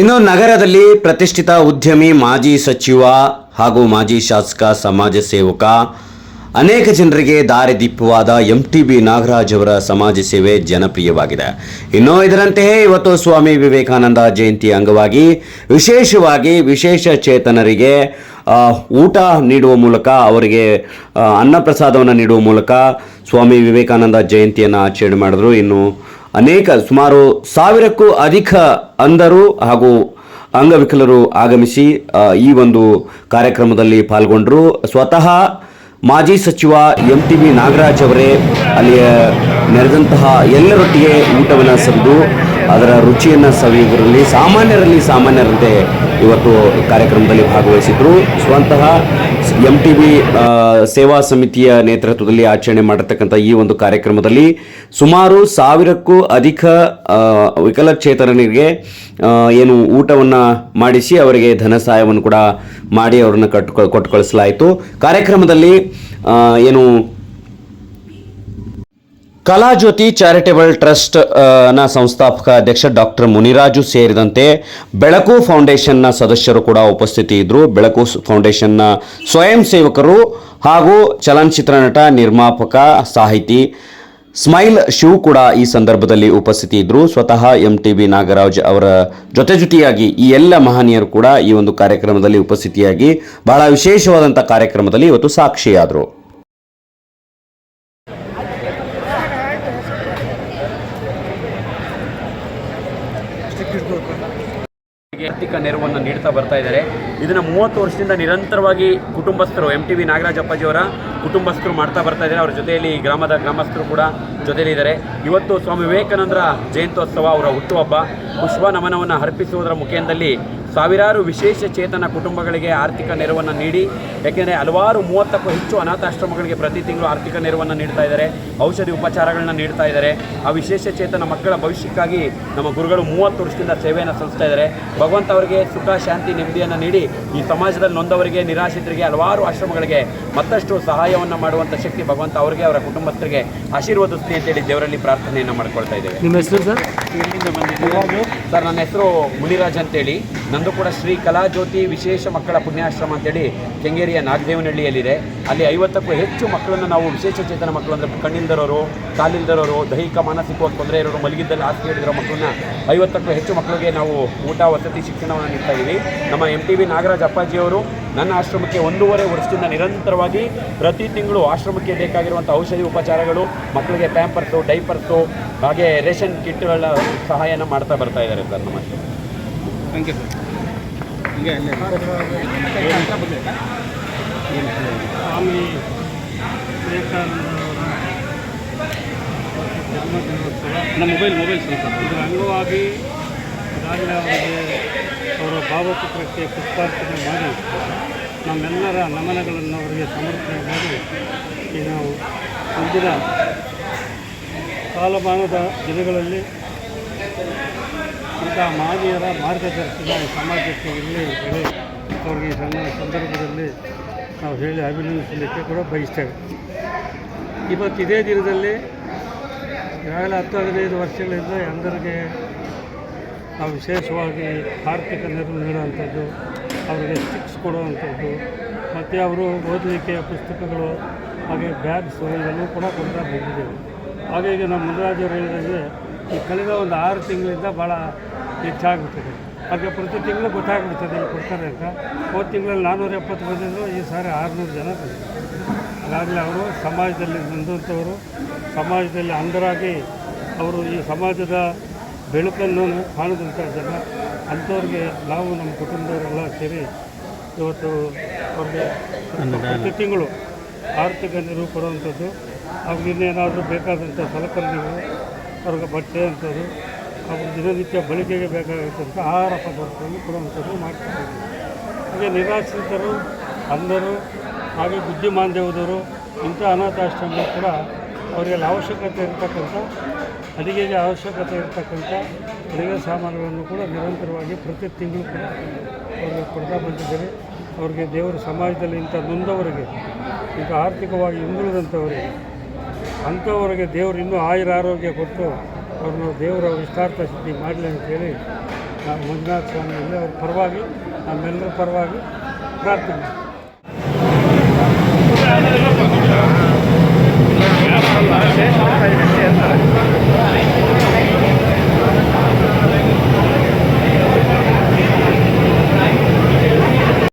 ಇನ್ನು ನಗರದಲ್ಲಿ ಪ್ರತಿಷ್ಠಿತ ಉದ್ಯಮಿ ಮಾಜಿ ಸಚಿವ ಹಾಗೂ ಮಾಜಿ ಶಾಸಕ, ಸಮಾಜ ಸೇವಕ, ಅನೇಕ ಜನರಿಗೆ ದಾರಿದೀಪವಾದ ಎಂ ಟಿ ಬಿ ನಾಗರಾಜ್ ಅವರ ಸಮಾಜ ಸೇವೆ ಜನಪ್ರಿಯವಾಗಿದೆ. ಇನ್ನು ಇದರಂತೆಯೇ ಇವತ್ತು ಸ್ವಾಮಿ ವಿವೇಕಾನಂದ ಜಯಂತಿ ಅಂಗವಾಗಿ ವಿಶೇಷವಾಗಿ ವಿಶೇಷ ಚೇತನರಿಗೆ ಊಟ ನೀಡುವ ಮೂಲಕ, ಅವರಿಗೆ ಅನ್ನಪ್ರಸಾದವನ್ನು ನೀಡುವ ಮೂಲಕ ಸ್ವಾಮಿ ವಿವೇಕಾನಂದ ಜಯಂತಿಯನ್ನು ಆಚರಣೆ ಮಾಡಿದ್ರು. ಇನ್ನು ಅನೇಕ ಸುಮಾರು ಸಾವಿರಕ್ಕೂ ಅಧಿಕ ಅಂಧರು ಹಾಗೂ ಅಂಗವಿಕಲರು ಆಗಮಿಸಿ ಈ ಒಂದು ಕಾರ್ಯಕ್ರಮದಲ್ಲಿ ಪಾಲ್ಗೊಂಡರು. ಸ್ವತಃ ಮಾಜಿ ಸಚಿವ ಎಂ ಟಿ ಬಿ ನಾಗರಾಜ್ ಅವರೇ ಅಲ್ಲಿಯ ನೆರೆದಂತಹ ಎಲ್ಲರೊಟ್ಟಿಗೆ ಊಟವನ್ನು ಸವಿದು, ಅದರ ರುಚಿಯನ್ನು ಸವಿಯುವುದರಲ್ಲಿ ಸಾಮಾನ್ಯರಲ್ಲಿ ಸಾಮಾನ್ಯರಂತೆ ಇವತ್ತು ಕಾರ್ಯಕ್ರಮದಲ್ಲಿ ಭಾಗವಹಿಸಿದ್ರು. ಸ್ವತಃ ಎಂ ಟಿ ವಿ ಸೇವಾ ಸಮಿತಿಯ ನೇತೃತ್ವದಲ್ಲಿ ಆಚರಣೆ ಮಾಡಿರ್ತಕ್ಕಂಥ ಈ ಒಂದು ಕಾರ್ಯಕ್ರಮದಲ್ಲಿ ಸುಮಾರು ಸಾವಿರಕ್ಕೂ ಅಧಿಕ ವಿಕಲಚೇತನರಿಗೆ ಏನು ಊಟವನ್ನು ಮಾಡಿಸಿ ಅವರಿಗೆ ಧನ ಸಹಾಯವನ್ನು ಕೂಡ ಮಾಡಿ ಅವರನ್ನು ಕಟ್ಟು ಕೊಟ್ಟು ಕಳಿಸಲಾಯಿತು ಕಾರ್ಯಕ್ರಮದಲ್ಲಿ ಏನು ಕಲಾಜ್ಯೋತಿ ಚಾರಿಟೇಬಲ್ ಟ್ರಸ್ಟ್ನ ಸಂಸ್ಥಾಪಕ ಅಧ್ಯಕ್ಷ ಡಾಕ್ಟರ್ ಮುನಿರಾಜು ಸೇರಿದಂತೆ ಬೆಳಕು ಫೌಂಡೇಶನ್ನ ಸದಸ್ಯರು ಕೂಡ ಉಪಸ್ಥಿತಿ ಇದ್ದರು ಬೆಳಕು ಫೌಂಡೇಶನ್ನ ಸ್ವಯಂ ಸೇವಕರು ಹಾಗೂ ಚಲನಚಿತ್ರ ನಟ, ನಿರ್ಮಾಪಕ, ಸಾಹಿತಿ ಸ್ಮೈಲ್ ಶಿವ್ ಕೂಡ ಈ ಸಂದರ್ಭದಲ್ಲಿ ಉಪಸ್ಥಿತಿ ಇದ್ದರು ಸ್ವತಃ ಎಂ ಟಿ ಬಿ ನಾಗರಾಜ್ ಅವರ ಜೊತೆ ಜೊತೆಯಾಗಿ ಈ ಎಲ್ಲ ಮಹನೀಯರು ಕೂಡ ಈ ಒಂದು ಕಾರ್ಯಕ್ರಮದಲ್ಲಿ ಉಪಸ್ಥಿತಿಯಾಗಿ ಬಹಳ ವಿಶೇಷವಾದಂಥ ಕಾರ್ಯಕ್ರಮದಲ್ಲಿ ಇವತ್ತು ಸಾಕ್ಷಿಯಾದರು. ಆರ್ಥಿಕ ನೆರವನ್ನು ನೀಡ್ತಾ ಬರ್ತಾ ಇದ್ದಾರೆ. ಇದನ್ನ ಮೂವತ್ತು ವರ್ಷದಿಂದ ನಿರಂತರವಾಗಿ ಕುಟುಂಬಸ್ಥರು ಎಂ ಟಿ ವಿ ನಾಗರಾಜ್ ಅಪ್ಪಾಜಿಯವರ ಕುಟುಂಬಸ್ಥರು ಮಾಡ್ತಾ ಬರ್ತಾ ಇದ್ದಾರೆ. ಅವರ ಜೊತೆಯಲ್ಲಿ ಗ್ರಾಮದ ಗ್ರಾಮಸ್ಥರು ಕೂಡ ಜೊತೆಯಲ್ಲಿ ಇದ್ದಾರೆ ಇವತ್ತು ಸ್ವಾಮಿ ವಿವೇಕಾನಂದರ ಜಯಂತ್ಯೋತ್ಸವ ಅವರ ಹುಟ್ಟುಹಬ್ಬ. ಪುಷ್ಪ ನಮನವನ್ನು ಅರ್ಪಿಸುವುದರ ಮುಖೇನದಲ್ಲಿ ಸಾವಿರಾರು ವಿಶೇಷ ಚೇತನ ಕುಟುಂಬಗಳಿಗೆ ಆರ್ಥಿಕ ನೆರವನ್ನು ನೀಡಿ, ಯಾಕೆಂದರೆ ಹಲವಾರು ಮೂವತ್ತಕ್ಕೂ ಹೆಚ್ಚು ಅನಾಥಾಶ್ರಮಗಳಿಗೆ ಪ್ರತಿ ತಿಂಗಳು ಆರ್ಥಿಕ ನೆರವನ್ನು ನೀಡ್ತಾ ಇದ್ದಾರೆ. ಔಷಧಿ ಉಪಚಾರಗಳನ್ನ ನೀಡ್ತಾ ಇದ್ದಾರೆ. ಆ ವಿಶೇಷ ಚೇತನ ಮಕ್ಕಳ ಭವಿಷ್ಯಕ್ಕಾಗಿ ನಮ್ಮ ಗುರುಗಳು ಮೂವತ್ತು ವರ್ಷದಿಂದ ಸೇವೆಯನ್ನು ಸಲ್ಲಿಸ್ತಾ ಇದ್ದಾರೆ. ಭಗವಂತ ಅವರಿಗೆ ಸುಖ, ಶಾಂತಿ, ನೆಮ್ಮದಿಯನ್ನು ನೀಡಿ ಈ ಸಮಾಜದಲ್ಲಿ ನೊಂದವರಿಗೆ, ನಿರಾಶ್ರಿತರಿಗೆ ಹಲವಾರು ಆಶ್ರಮಗಳಿಗೆ ಮತ್ತಷ್ಟು ಸಹಾಯವನ್ನು ಮಾಡುವಂಥ ಶಕ್ತಿ ಭಗವಂತ ಅವರಿಗೆ ಅವರ ಕುಟುಂಬಸ್ಥರಿಗೆ ಆಶೀರ್ವದಿಸ್ತೀನಿ ಅಂತೇಳಿ ದೇವರಲ್ಲಿ ಪ್ರಾರ್ಥನೆಯನ್ನು ಮಾಡ್ಕೊಳ್ತಾ ಇದ್ದೇವೆ. ನಿಮ್ಮ ಹೆಸರು ಸರ್? ಸರ್ ನನ್ನ ಹೆಸರು ಮುನಿರಾಜ್ ಅಂತೇಳಿ. ನಂದು ಕೂಡ ಶ್ರೀ ಕಲಾಜ್ಯೋತಿ ವಿಶೇಷ ಮಕ್ಕಳ ಪುಣ್ಯಾಶ್ರಮ ಅಂತೇಳಿ ಕೆಂಗೇರಿಯ ನಾಗದೇವನಹಳ್ಳಿಯಲ್ಲಿದೆ. ಅಲ್ಲಿ ಐವತ್ತಕ್ಕೂ ಹೆಚ್ಚು ಮಕ್ಕಳನ್ನು ನಾವು ವಿಶೇಷ ಚೇತನ ಮಕ್ಕಳು ಅಂದರೆ ಕಣ್ಣಿಲ್ದರೋರು ಕಾಲಿಲ್ದರೋರು ದೈಹಿಕ ಮಾನಸಿಕವಾಗಿ ತೊಂದರೆ ಇರೋರು ಮಲಗಿದ್ದಲ್ಲಿ ಆಸ್ತಿ ಹೇಳಿದಿರೋ ಮಕ್ಕಳನ್ನ ಐವತ್ತಕ್ಕೂ ಹೆಚ್ಚು ಮಕ್ಕಳಿಗೆ ನಾವು ಊಟ ವಸತಿ ಶಿಕ್ಷಣವನ್ನು ನೀಡ್ತಾ ಇದ್ದೀವಿ. ನಮ್ಮ ಎಂ ಟಿ ವಿ ನಾಗರಾಜ್ ಅಪ್ಪಾಜಿಯವರು ನನ್ನ ಆಶ್ರಮಕ್ಕೆ ಒಂದೂವರೆ ವರ್ಷದಿಂದ ನಿರಂತರವಾಗಿ ಪ್ರತಿ ತಿಂಗಳು ಆಶ್ರಮಕ್ಕೆ ಬೇಕಾಗಿರುವಂಥ ಔಷಧಿ ಉಪಚಾರಗಳು ಮಕ್ಕಳಿಗೆ ಪ್ಯಾಂಪರ್ಸು ಡೈಪರ್ಸು ಹಾಗೆ ರೇಷನ್ ಕಿಟ್ಗಳ ಸಹಾಯನ ಮಾಡ್ತಾ ಬರ್ತಾ ಇದ್ದಾರೆ ಸರ್ ನಮಸ್ತೆ ಥ್ಯಾಂಕ್ ಯು ಸರ್ ಹೀಗೆ ಸ್ವಾಮಿ ವಿವೇಕಾನಂದರವರ ಜನ್ಮದಿನೋತ್ಸವ. ನಮ್ಮ ಮೊಬೈಲ್ ಮೊಬೈಲ್ ಸರ್ ಇದರ ಅಂಗವಾಗಿ ಈಗಾಗಲೇ ಅವರಿಗೆ ಅವರ ಭಾವಚಿತ್ರಕ್ಕೆ ಪುಷ್ಪಾರ್ಪಣೆ ಮಾಡಿ ನಮ್ಮೆಲ್ಲರ ನಮನಗಳನ್ನು ಅವರಿಗೆ ಸಮರ್ಪಣೆ ಮಾಡಿ ಈ ನಾವು ಮುಂದಿನ ಕಾಲಮಾನದ ದಿನಗಳಲ್ಲಿ ಇಂಥ ಮಾದಿಯರ ಮಾರ್ಗದರ್ಶನ ಸಮಾಜಕ್ಕೆ ಇಲ್ಲಿ ಅವ್ರಿಗೆ ಈ ಸಣ್ಣ ಸಂದರ್ಭದಲ್ಲಿ ನಾವು ಹೇಳಿ ಅಭಿನಂದಿಸಲಿಕ್ಕೆ ಕೂಡ ಬಯಸ್ತೇವೆ. ಇವತ್ತು ಇದೇ ದಿನದಲ್ಲಿ ಈಗಾಗಲೇ ಹತ್ತು ಹದಿನೈದು ವರ್ಷಗಳಿಂದ ಎಲ್ಲರಿಗೆ ನಾವು ವಿಶೇಷವಾಗಿ ಆರ್ಥಿಕ ನೆರವು ನೀಡುವಂಥದ್ದು, ಅವರಿಗೆ ಸ್ಟಿಕ್ಸ್ ಕೊಡುವಂಥದ್ದು, ಮತ್ತು ಅವರು ಓದಲಿಕ್ಕೆ ಪುಸ್ತಕಗಳು, ಹಾಗೆ ಬ್ಯಾಗ್ಸು ಇವೆಲ್ಲವೂ ಕೂಡ ಕೊಡ್ತಾ ಬಂದಿದ್ದೇವೆ. ಈಗ ನಮ್ಮ ಮುನರಾಜರು ಹೇಳಿದಂಗೆ ಈ ಕಳೆದ ಒಂದು ಆರು ತಿಂಗಳಿಂದ ಭಾಳ ಹೆಚ್ಚಾಗುತ್ತದೆ ಹಾಗೆ ಪ್ರತಿ ತಿಂಗಳು ಗೊತ್ತಾಗ್ಬಿಡ್ತದೆ ಇಲ್ಲಿ ಕೊಡ್ತಾರೆ ಅಂತ. ಹೋದ ತಿಂಗಳಲ್ಲಿ ನಾನ್ನೂರ ಎಪ್ಪತ್ತು ಬಂದಿದ್ರು, ಈ ಸಾರಿ ಆರುನೂರು ಜನ ಬಂದಿದ್ದಾರೆ. ಹಾಗಾಗಲೇ ಅವರು ಸಮಾಜದಲ್ಲಿ ಬಂದಂಥವರು, ಸಮಾಜದಲ್ಲಿ ಅಂಧರಾಗಿ ಅವರು ಈ ಸಮಾಜದ ಬೆಳಕನ್ನು ಕಾಣದಂಥ ಜನ ಅಂಥವ್ರಿಗೆ ನಾವು ನಮ್ಮ ಕುಟುಂಬದವರೆಲ್ಲ ಸೇರಿ ಇವತ್ತು ಅವ್ರಿಗೆ ಪ್ರತಿ ತಿಂಗಳು ಆರ್ಥಿಕ ನೆರವು ಕೊಡುವಂಥದ್ದು. ಅವ್ರಿಗೆ ಇನ್ನೇನಾದರೂ ಬೇಕಾದಂಥ ಸಲಕರಣೆಗಳು ಅವ್ರಿಗೆ ಬಟ್ಟೆ ಅಂಥದ್ದು ಅವ್ರ ದಿನನಿತ್ಯ ಬಳಕೆಗೆ ಬೇಕಾಗಿರ್ತಕ್ಕಂಥ ಆಹಾರ ಪದಾರ್ಥಗಳನ್ನು ಕೊಡುವಂಥದ್ದು ಮಾಡ್ತಾರೆ ಹಾಗೆ ನಿರಾಶ್ರಿತರು ಅಂಧರು ಹಾಗೆ ಬುದ್ಧಿಮಾಂದ್ಯದವರು ಇಂಥ ಅನಾಥಾಶ್ರಮಗಳು ಕೂಡ ಅವರಿಗೆಲ್ಲ ಅವಶ್ಯಕತೆ ಇರತಕ್ಕಂಥ ಅಡಿಗೆಗೆ ಅವಶ್ಯಕತೆ ಇರತಕ್ಕಂಥ ಅಡುಗೆ ಸಾಮಾನುಗಳನ್ನು ಕೂಡ ನಿರಂತರವಾಗಿ ಪ್ರತಿ ತಿಂಗಳು ಕೂಡ ಅವ್ರಿಗೆ ಕೊಡ್ತಾ ಬಂದಿದ್ದೇವೆ ಅವ್ರಿಗೆ ದೇವರು ಸಮಾಜದಲ್ಲಿ ಇಂಥ ನೊಂದವರಿಗೆ ಈಗ ಆರ್ಥಿಕವಾಗಿ ಹಿಂದುಳಿದಂಥವರಿಗೆ, ಅಂಥವರಿಗೆ ದೇವರು ಇನ್ನೂ ಆಯುರ ಆರೋಗ್ಯ ಕೊಟ್ಟು ಅವ್ರನ್ನ ದೇವರ ವಿಸ್ತಾರ್ಥ ಸಿದ್ಧಿ ಮಾಡಲಿ ಅಂತೇಳಿ ನಾವು ಮಂಜುನಾಥ ಸ್ವಾಮಿಯಲ್ಲಿ ಅವ್ರ ಪರವಾಗಿ, ನಮ್ಮೆಲ್ಲರ ಪರವಾಗಿ ಪ್ರಾರ್ಥನೆ.